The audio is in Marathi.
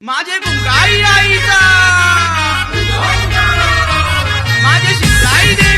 माझे गुंगाई आईचा. माझे शिवराई देवी.